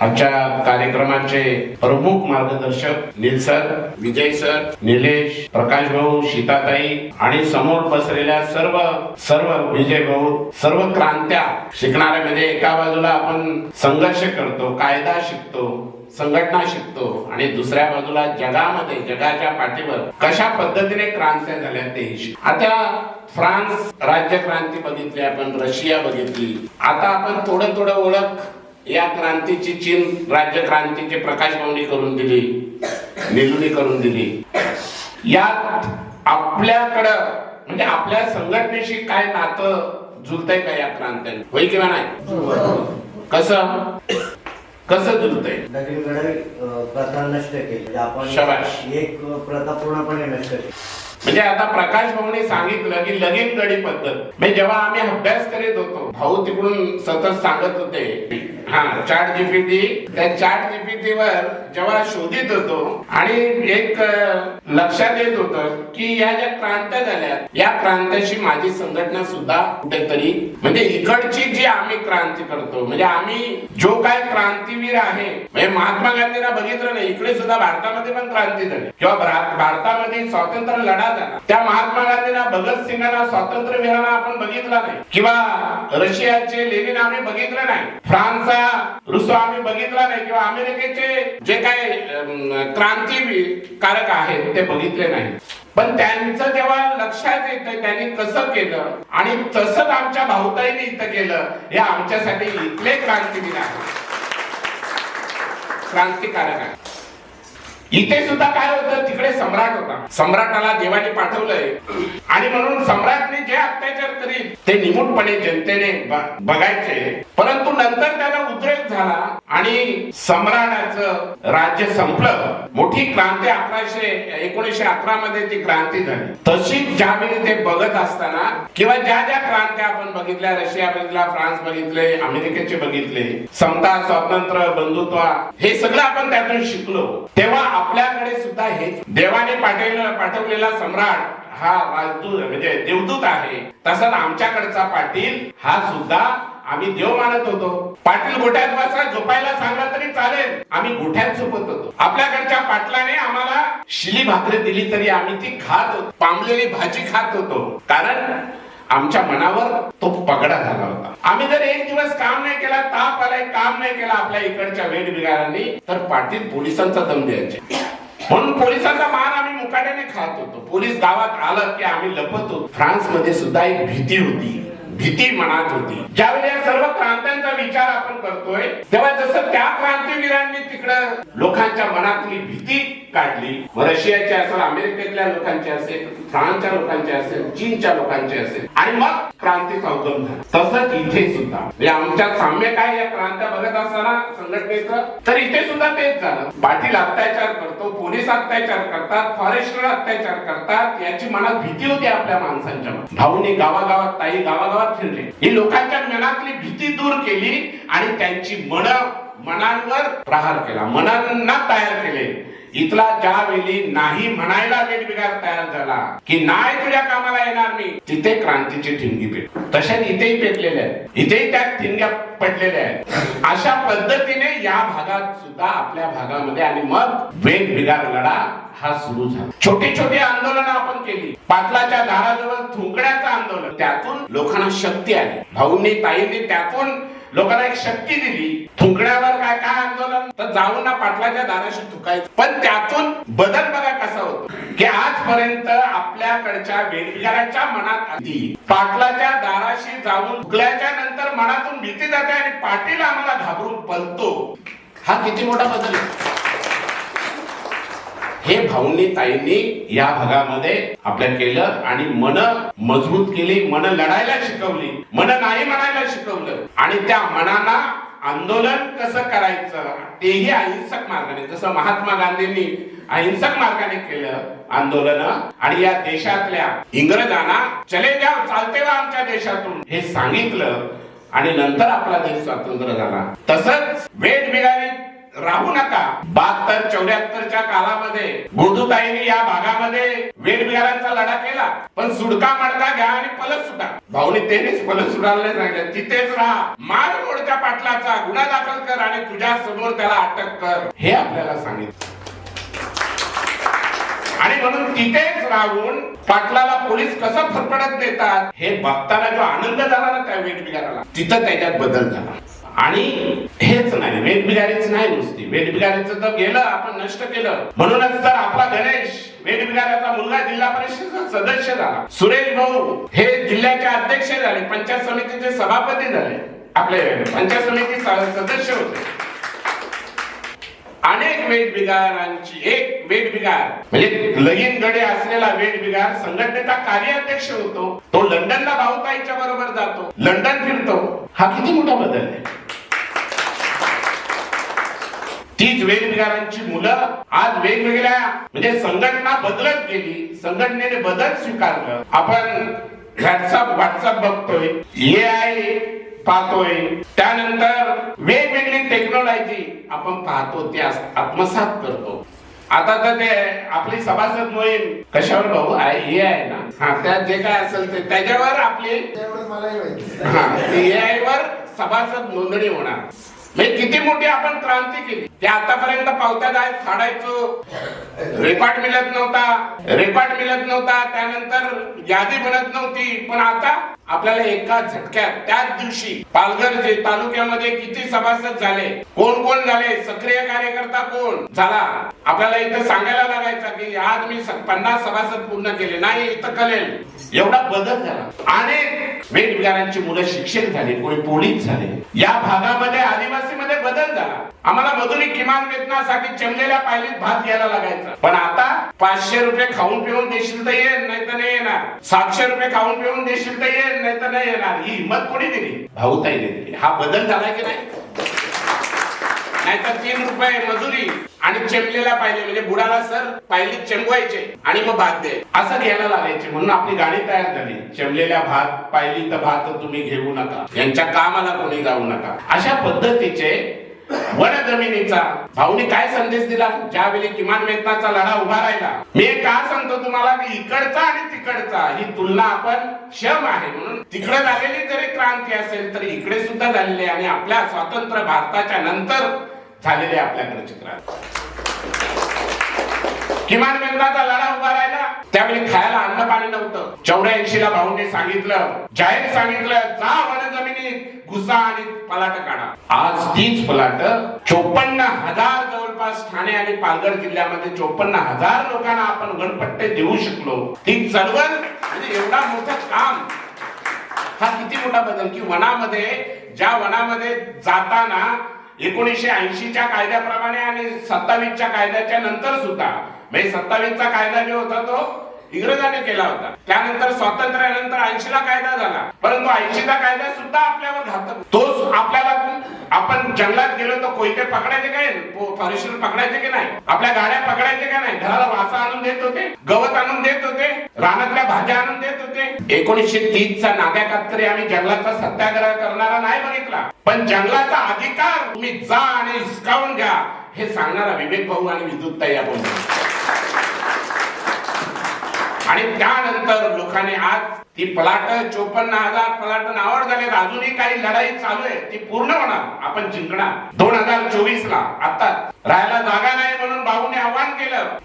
आजच्या कार्यक्रमाचे प्रमुख मार्गदर्शक नील सर विजय सर निलेश प्रकाश भाऊ सीताताई आणि समोर बसलेल्या सर्व सर्व विजय भाऊ सर्व क्रांत्या शिकणाऱ्या म्हणजे एका बाजूला आपण संघर्ष करतो कायदा शिकतो संघटना शिकतो आणि दुसऱ्या बाजूला जगामध्ये जगाच्या पाठीवर कशा पद्धतीने क्रांत्या झाल्या ते आता फ्रान्स राज्य क्रांती बघितली आपण रशिया बघितली. आता आपण थोडं थोडं ओळख या क्रांतीची चीन राज्य क्रांतीची प्रकाश भावनी करून दिली निलुनी करून दिली. यात आपल्याकडं म्हणजे आपल्या संघटनेशी काय नातं जुळतंय का या क्रांत्याने? होय किंवा नाही? कसं? कसं जुळतंय? नवीनकडे प्रथा नष्ट केली. म्हणजे आपण. एक प्रथा पूर्णपणे नष्ट केली. म्हणजे आता प्रकाश भाऊने सांगितलं की लगीन गडी पद्धत. म्हणजे जेव्हा आम्ही अभ्यास करीत होतो भाऊ तिकडून सतत सांगत होते हा चाट जीपीटी त्या चाट जीपीटी वर जेव्हा शोधित होतो. आणि एक लक्षात येत होतं की या ज्या क्रांत्या झाल्या या क्रांत्याशी माझी संघटना सुद्धा कुठेतरी म्हणजे इकडची जी आम्ही क्रांती करतो म्हणजे आम्ही जो काय क्रांतीवीर आहे म्हणजे महात्मा गांधींना बघितलं नाही इकडे सुद्धा भारतामध्ये पण क्रांती झाली. किंवा भारतामध्ये स्वातंत्र्य लढा झाला. त्या महात्मा गांधींना स्वातंत्र्य स्वातंत्र्यवीरांना आपण बघितला नाही. किंवा रशियाचे लेनिन आम्ही बघितलं नाही. फ्रान्सचा रुसो आम्ही बघितला नाही. किंवा अमेरिकेचे जे काय क्रांतिकारक आहेत ते बघितले नाही. पण त्यांचं जेव्हा लक्षात येतं त्यांनी कसं केलं आणि तसंच आमच्या भाऊताईने इथं केलं हे आमच्यासाठी इथले क्रांतीवीर आहे क्रांतिकारक आहे इथे सुद्धा काय होतं तिकडे सम्राट होता. सम्राटाला देवाने पाठवलंय. आणि म्हणून सम्राटने जे अत्याचार करीत ते निमूटपणे जनतेने बघायचे. परंतु नंतर त्याला उद्रेक झाला आणि सम्राटाचं राज्य संपलं. मोठी क्रांती अकराशे एकोणीशे अकरा मध्ये ती क्रांती झाली. तशीच ज्यावेळी ते बघत असताना किंवा ज्या ज्या क्रांत्या आपण बघितल्या रशिया बघितला फ्रान्स बघितले अमेरिकेचे बघितले समता स्वातंत्र्य बंधुत्व हे सगळं आपण त्यातून शिकलो. तेव्हा आपल्याकडे सुद्धा हे देवाने पाठवलेला पाठवलेला सम्राट हा राजदूत म्हणजे देवदूत आहे. तसंच आमच्याकडचा पाटील हा सुद्धा आम्ही देव मानत होतो. पाटील गोठ्यात बसा झोपायला सांगला तरी चालेल. आम्ही गोठ्यात झोपत होतो. आपल्याकडच्या पाटलाने आम्हाला शिली भाकरी दिली तरी आम्ही ती खात होतो. पांबलेली भाजी खात होतो. कारण आमच्या मनावर तो पगडा झाला होता. आम्ही जर एक दिवस काम नाही केला ताप आलाय काम नाही केला आपल्या इकडच्या वेठबिगारांनी तर पाटील पोलिसांचा दम द्यायचे. म्हणून पोलिसांचा मान आम्ही मुकाट्याने खात होतो. पोलीस गावात आलं की आम्ही लपत होतो. फ्रान्समध्ये सुद्धा एक भीती होती. भीती मनात होती. ज्यावेळी या सर्व क्रांत्यांचा विचार आपण करतोय तेव्हा जसं त्या क्रांतीवीरांनी तिकडं लोकांच्या मनातली भीती काढली. मग रशियाची असेल अमेरिकेतल्या लोकांची असेल फ्रान्सच्या लोकांची असेल चीनच्या लोकांची असेल. आणि मग क्रांतीचा उगम झाला. तसंच इथे सुद्धा. म्हणजे आमच्या साम्य काय या क्रांत्या बघत असताना संघटनेचं तर इथे सुद्धा तेच झालं. पाटील अत्याचार करतो पोलीस अत्याचार करतात फॉरेस्टर अत्याचार करतात याची मनात भीती होती आपल्या माणसांच्या भाऊनी गावागावात ताई गावागावात फिरले. ही लोकांच्या मनातली भीती दूर केली आणि त्यांची मन मनांवर प्रहार केला. मनांना तयार केले. इथला ज्यावेळी नाही म्हणायला वेगवेगळा तयार झाला की नाही तुझ्या कामाला येणार मी तिथे क्रांतीची ठिणगी पेट. तशा इथेही पेटलेल्या आहेत. इथेही त्या ठिणग्या पडलेल्या आहेत. अशा पद्धतीने या भागात सुद्धा आपल्या भागामध्ये आणि मग वेगवेगळा लढा हा सुरू झाला. छोटी छोटी आंदोलन आपण केली. पाटलाच्या दाराजवळ थुंकण्याचं आंदोलन. त्यातून लोकांना शक्ती आली. भाऊंनी ताईंनी त्यातून लोकांना एक शक्ती दिली थुंकण्यावर काय काय आंदोलन? तर जाऊन ना पाटलाच्या दाराशी थुकायचं. पण त्यातून बदल बघा कसा होतो. की आजपर्यंत आपल्याकडच्या वेगवेगळ्याच्या मनात आधी पाटलाच्या दाराशी जाऊन थुकल्याच्या नंतर मनातून भीती जाते आणि पाटील आम्हाला घाबरून पलतो. हा किती मोठा बदल आहे. हे भाऊंनी ताईंनी या भागामध्ये आपल्या केलं आणि मन मजबूत केली मन लढायला शिकवली मन नाही म्हणायला शिकवलं. आणि त्या मनाला आंदोलन कसं करायचं तेही अहिंसक मार्गाने जसं महात्मा गांधींनी अहिंसक मार्गाने केलं आंदोलन. आणि या देशातल्या इंग्रजांना चले जाव चालते वा आमच्या देशातून हे सांगितलं. आणि नंतर आपला देश स्वतंत्र झाला. तसंच वेद बिगारी राहू नका. बहात्तर चौऱ्याहत्तरच्या काळामध्ये गोदूताईने या भागामध्ये वेठबिहारांचा लढा केला. पण सुडका मडका घ्या आणि पलट सुटा. भाऊनी तेनेच पलट सुटायला नाही सांगितलं. तिथेच राहा. मार मोडच्या पाटलाचा गुन्हा दाखल कर आणि तुझ्या समोर त्याला अटक कर. हे आपल्याला सांगितलं. आणि म्हणून तिथेच राहून पाटलाला पोलीस कसं फरफडत देतात हे बघताना जो आनंद झाला ना त्या वेठबिगाराला तिथं त्याच्यात बदल झाला. आणि हेच नाही नाही नुसती. वेठबिगारीचं तर गेलं आपण नष्ट केलं. म्हणूनच तर आपला गणेश वेठबिगाराचा मुलगा जिल्हा परिषदेचा सदस्य झाला. सुरेश भाऊ हे जिल्ह्याचे अध्यक्ष झाले पंचायत समितीचे सभापती झाले. आपले पंचायत समिती सदस्य होते. अनेक वेठबिगारांची एक वेठबिगार म्हणजे लगीन गडे असलेला वेठबिगार संघटनेचा कार्याध्यक्ष होतो. तो लंडनला भाऊताईच्या बरोबर जातो. लंडन फिरतो. हा किती मोठा बदल आहे. तीच वेठबिगारांची मुलं आज वेगवेगळ्या म्हणजे संघटना बदलत गेली. संघटनेने बदल स्वीकारलं. आपण व्हॉट्सअप व्हॉट्सअप बघतोय ए आय पाहतोय. त्यानंतर वेगवेगळी टेक्नॉलॉजी आपण पाहतो ते आत्मसात करतो. आता तर ते आपली सभासद मोहीम कशावर भाऊ? आहे हे आहे ना. हा त्यात जे काय असेल ते त्याच्यावर आपली हा ए वर सभासद नोंदणी होणार. म्हणजे किती मोठी आपण क्रांती केली. ते आतापर्यंत पावत्या जाय फाडायचो रेकॉर्ड मिळत नव्हता. रेकॉर्ड मिळत नव्हता. त्यानंतर यादी बनत नव्हती. पण आता आपल्याला एका झटक्यात त्याच दिवशी पालघर जे तालुक्यामध्ये किती सभासद झाले कोण कोण झाले सक्रिय कार्यकर्ता कोण? झाला. आपल्याला इथं सांगायला लागायचं की आज मी पन्नास सभासद पूर्ण केले. नाही इथं कळेल. एवढा बदल झाला. अनेक वेठबिगारांची मुलं शिक्षक झाली कोणी पोलीस झाले. या भागामध्ये आदिवासी आम्हाला मजुरी किमान वेतनासाठी चमलेल्या पायलीत भात घ्यायला लागायचा. पण आता पाचशे रुपये खाऊन पिऊन देशील तर येईल नाही तर नाही येणार. सातशे रुपये खाऊन पिऊन देशील तर येईल नाही तर नाही येणार. ही हिंमत कोणी दिली? भाऊताई दिली. हा बदल झाला की नाही? नाहीतर तीन रुपये मजुरी आणि चेमलेला पाहिजे म्हणजे बुडाला सर पाहिली चेमवायचे आणि मग भात दे. असं घ्यायला लागायचे. म्हणून आपली गाडी तयार झाली. चेमलेल्या भात पाहिली तर भात तुम्ही घेऊ नका. यांच्या कामाला कोणी जाऊ नका. अशा पद्धतीचे वन जमिनीचा भाऊनी काय संदेश दिला? ज्यावेळी किमान वेतनाचा लढा उभा राहिला. मी का सांगतो तुम्हाला की इकडचा आणि तिकडचा ही तुलना आपण क्षम आहे. म्हणून तिकडे झालेली जरी क्रांती असेल तरी इकडे सुद्धा झालेली आणि आपल्या स्वातंत्र्य भारताच्या नंतर झालेली आहे आपल्याकडे चित्र किमान वेतनाचा लढा उभा राहिला. त्यावेळी खायला अन्न पाणी नव्हतं. चौऱ्याऐंशी ला भाऊंनी सांगितलं जाहीर सांगितलं जा वन जमिनीत घुसा आणि पलाट काढा. आज तीच पलाट चोपन्न हजार जवळपास ठाणे आणि पालघर जिल्ह्यामध्ये चोपन्न हजार लोकांना आपण गणपट्टे देऊ शकलो. ती चळवळ म्हणजे एवढा मोठं काम हा किती मोठा बदल की वनामध्ये ज्या वनामध्ये जाताना एकोणीसशे ऐंशीच्या कायद्याप्रमाणे आणि सत्तावीसच्या कायद्याच्या नंतर सुद्धा म्हणजे सत्तावीसचा कायदा जो होता तो इंग्रजाने केला होता. त्यानंतर स्वातंत्र्यानंतर ऐंशीला कायदा झाला. परंतु ऐंशीचा कायदा सुद्धा आपल्यावर घातक तोच आपल्याला आपण जंगलात गेलो तर कोयते पकडायचे काय? फॉरेस्टर पकडायचे की नाही? आपल्या गाड्या पकडायचे का नाही? घराला वासा आणून देत होते गवत आणून देत होते रानातल्या भाज्या आणून देत होते. एकोणीसशे तीस चा नाग्या कातकरी आम्ही जंगलाचा सत्याग्रह करणारा नाही बघितला. पण जंगलाचा अधिकार तुम्ही जा आणि हिसकावून घ्या हे सांगणारा विवेक भाऊ आणि विद्युत या बोलतो आणि त्यानंतर लोकांनी आज ती पलाट चोपन्न हजार पलाट नावावर झाले अजूनही काही लढाई चालू आहे. ती पूर्ण होणार. आपण जिंकणार. दोन हजार चोवीस ला आता राहायला जागा नाही म्हणून भाऊने आव्हान केलं.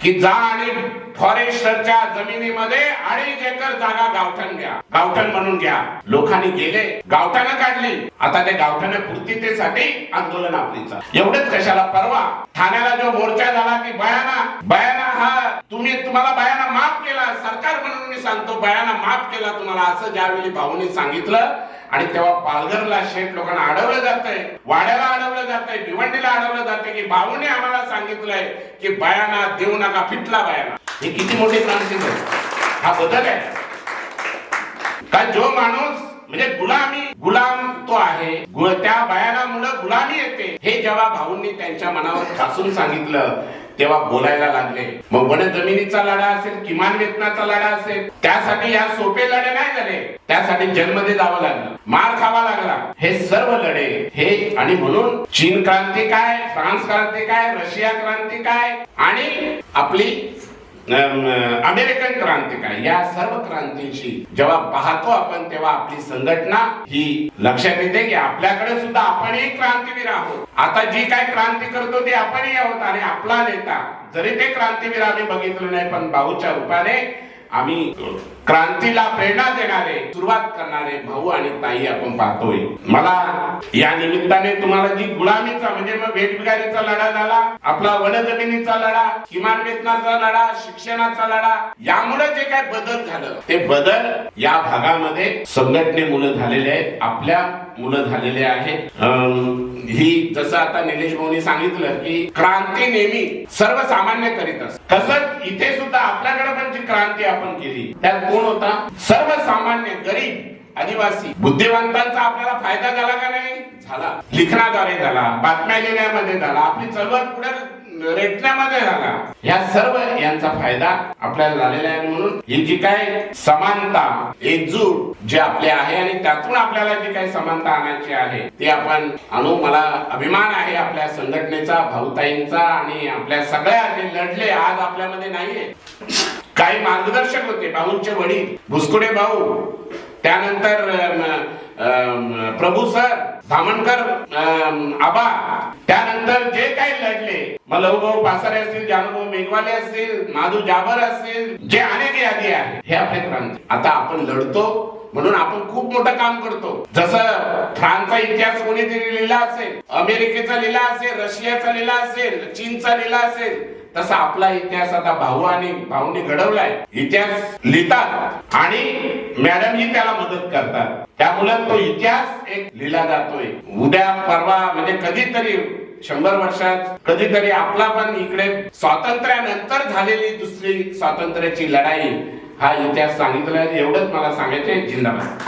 की जा आणि फॉरेस्टरच्या जमिनीमध्ये अडीच एकर जागा गावठण घ्या. गावठण म्हणून घ्या. लोकांनी गेले गावठानं काढली. आता ते गावठानं पूर्तीतेसाठी आंदोलन आपलीचा. एवढंच कशाला परवा? ठाण्याला जो मोर्चा झाला की बयाना बयाना हा तुम्ही तुम्हाला बयाना माफ केला. सरकार म्हणून मी सांगतो बयाना माफ केला तुम्हाला. असं ज्यावेळी भाऊनी सांगितलं आणि तेव्हा पालघरला शेठ लोकांना अडवलं जातंय वाड्याला अडवलं जातंय भिवंडीला अडवलं जातंय की भाऊने आम्हाला सांगितलंय की बयाना देऊ नका फिटला बायाला. हे किती मोठी क्रांती हा बदल आहे. का जो माणूस म्हणजे गुलामी गुलाम तो आहे. गु- त्या मुलं गुलामी येते. हे जेव्हा भाऊंनी त्यांच्या मनावर ठासून सांगितलं तेव्हा बोलायला लागले. मग वन जमिनीचा लढा असेल किमान वेतनाचा लढा असेल त्यासाठी या सोपे लढे नाही झाले. त्यासाठी जन्मदे जावं लागलं. मार खावा लागला. हे सर्व लढे हे आणि म्हणून चीन क्रांती काय फ्रान्स क्रांती काय रशिया क्रांती काय आणि आपली अमेरिकन क्रांती काय या सर्व क्रांतींची जेव्हा पाहतो आपण तेव्हा आपली संघटना ही लक्षात येते की आपल्याकडे सुद्धा आपणही क्रांतीवीर आहोत. आता जी काय क्रांती करतो ती आपणही आहोत. आणि आपला नेता जरी ते क्रांतीवीर आम्ही बघितलं नाही पण भाऊच्या रूपाने आम्ही क्रांतीला प्रेरणा देणारे सुरुवात करणारे भाऊ आणि ताई आपण पाहतोय. मला या निमित्ताने तुम्हाला जी गुलामीचा म्हणजे मग भेटबिगारीचा लढा झाला आपला वन जमिनीचा लढा किमान वेतनाचा लढा शिक्षणाचा लढा यामुळे जे काय बदल झालं ते बदल या भागामध्ये संघटनेमुळे झालेले आहेत. आपल्या मुलं झालेले आहेत ही जसं आता निलेश भाऊनी सांगितलं की क्रांती नेहमी सर्वसामान्य करीत असत. तसंच इथे सुद्धा आपल्याकडे पण जी क्रांती आपण केली त्यात कोण होता? सर्वसामान्य गरीब आदिवासी बुद्धिवंतांचा आपल्याला फायदा झाला का नाही? झाला. लिखनाद्वारे झाला बातम्या लिहिण्यामध्ये झाला. आपली चळवळ पुढे रेटण्यामध्ये झाला. या सर्व यांचा फायदा आपल्याला झालेला आहे म्हणून ही जी काय समानता एकजूट जे आपले आहे आणि त्यातून आपल्याला जी काही समानता आणायची आहे ते आपण आणू. मला अभिमान आहे आपल्या संघटनेचा भाऊताईंचा आणि आपल्या सगळ्या जे लढले आज आपल्यामध्ये नाहीये. काही मार्गदर्शक होते. भाऊंचे वडील भुसकुडे भाऊ. त्यानंतर प्रभू सर धामणकर आबा त्यानंतर जे काही लढले मलहूभाऊ पासारे असतील जानूभाऊ मेघवाले असतील माधू जाबर असतील जे अनेक यादी आहे हे आपले क्रांती आता आपण लढतो म्हणून आपण खूप मोठं काम करतो. जसं फ्रान्सचा इतिहास कोणीतरी लिहिला असेल अमेरिकेचा लिहिला असेल रशियाचा लिहिला असेल चीनचा लिहिला असेल तसा आपला इतिहास आता भाऊ आणि भाऊनी घडवलाय. इतिहास लिहितात आणि मॅडम ही त्याला मदत करतात. त्यामुळे तो इतिहास एक लिहिला जातोय. उद्या परवा म्हणजे कधीतरी शंभर वर्षात कधीतरी आपला पण इकडे स्वातंत्र्यानंतर झालेली दुसरी स्वातंत्र्याची लढाई हा इतिहास सांगितला. एवढंच मला सांगायचे जिंदाबाद.